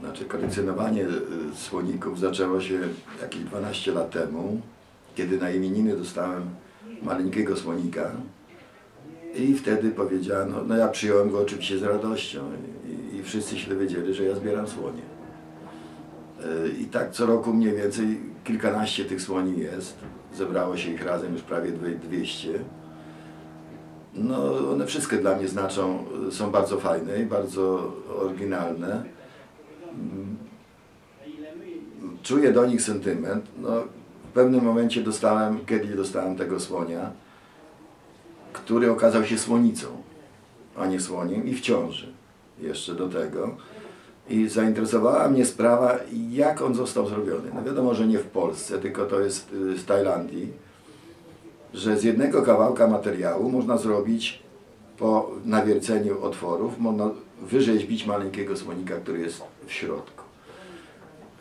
Znaczy kolekcjonowanie y, słoników zaczęło się jakieś 12 lat temu, kiedy na imieniny dostałem maleńkiego słonika i wtedy powiedziano, no ja przyjąłem go oczywiście z radością i, i wszyscy się dowiedzieli, że ja zbieram słonie. Y, I tak co roku mniej więcej kilkanaście tych słoni jest. Zebrało się ich razem już prawie dwie- 200. No, one wszystkie dla mnie znaczą, y, są bardzo fajne i bardzo oryginalne. Czuję do nich sentyment. No, w pewnym momencie dostałem, kiedyś dostałem tego słonia, który okazał się słonicą, a nie słoniem i w ciąży jeszcze do tego. I zainteresowała mnie sprawa, jak on został zrobiony. No wiadomo, że nie w Polsce, tylko to jest y, z Tajlandii, że z jednego kawałka materiału można zrobić po nawierceniu otworów, można wyrzeźbić maleńkiego słonika, który jest w środku.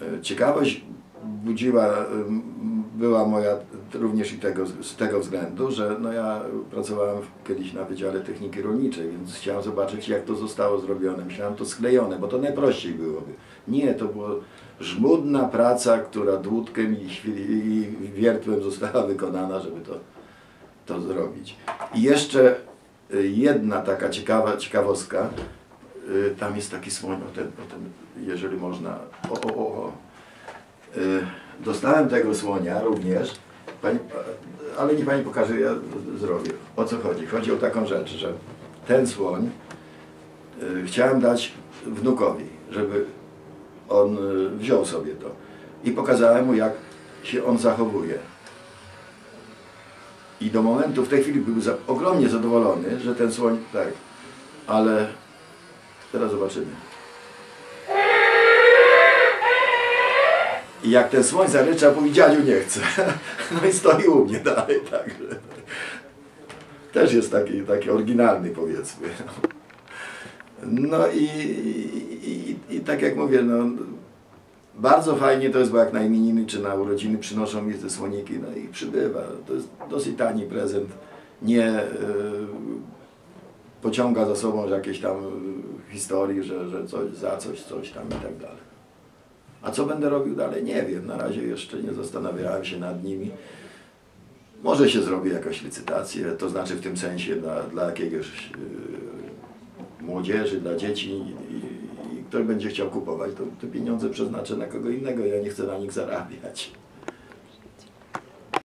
E, Ciekawość budziła, ym, była moja również i tego, z tego względu, że no ja pracowałem kiedyś na Wydziale Techniki Rolniczej, więc chciałem zobaczyć jak to zostało zrobione. Myślałem to sklejone, bo to najprościej byłoby. Nie, to była żmudna praca, która dłutkiem i, i wiertłem została wykonana, żeby to, to zrobić. I jeszcze y, jedna taka ciekawa ciekawostka. Y, Tam jest taki słoń, o ten, o ten, jeżeli można. O, o, o. Y, Dostałem tego słonia również, pani, ale nie pani pokaże, ja zrobię. O co chodzi? Chodzi o taką rzecz, że ten słoń y, chciałem dać wnukowi, żeby on wziął sobie to. I pokazałem mu, jak się on zachowuje. I do momentu, w tej chwili był za, ogromnie zadowolony, że ten słoń, tak, ale teraz zobaczymy. I jak ten słoń zaryczał, mówi dziadziu nie chce. No i stoi u mnie dalej, także. Też jest taki, taki oryginalny powiedzmy. No i, i, i, tak jak mówię, no, bardzo fajnie to jest, bo jak na imieniny czy na urodziny przynoszą mi te słoniki, no i przybywa. To jest dosyć tani prezent. Nie y, pociąga za sobą jakieś tam historii, że, że coś za coś, coś tam i tak dalej. A co będę robił dalej? Nie wiem. Na razie jeszcze nie zastanawiałem się nad nimi. Może się zrobi jakaś licytację, to znaczy w tym sensie dla, dla jakiegoś y, młodzieży, dla dzieci i, i ktoś będzie chciał kupować, to te pieniądze przeznaczę na kogo innego, ja nie chcę na nich zarabiać.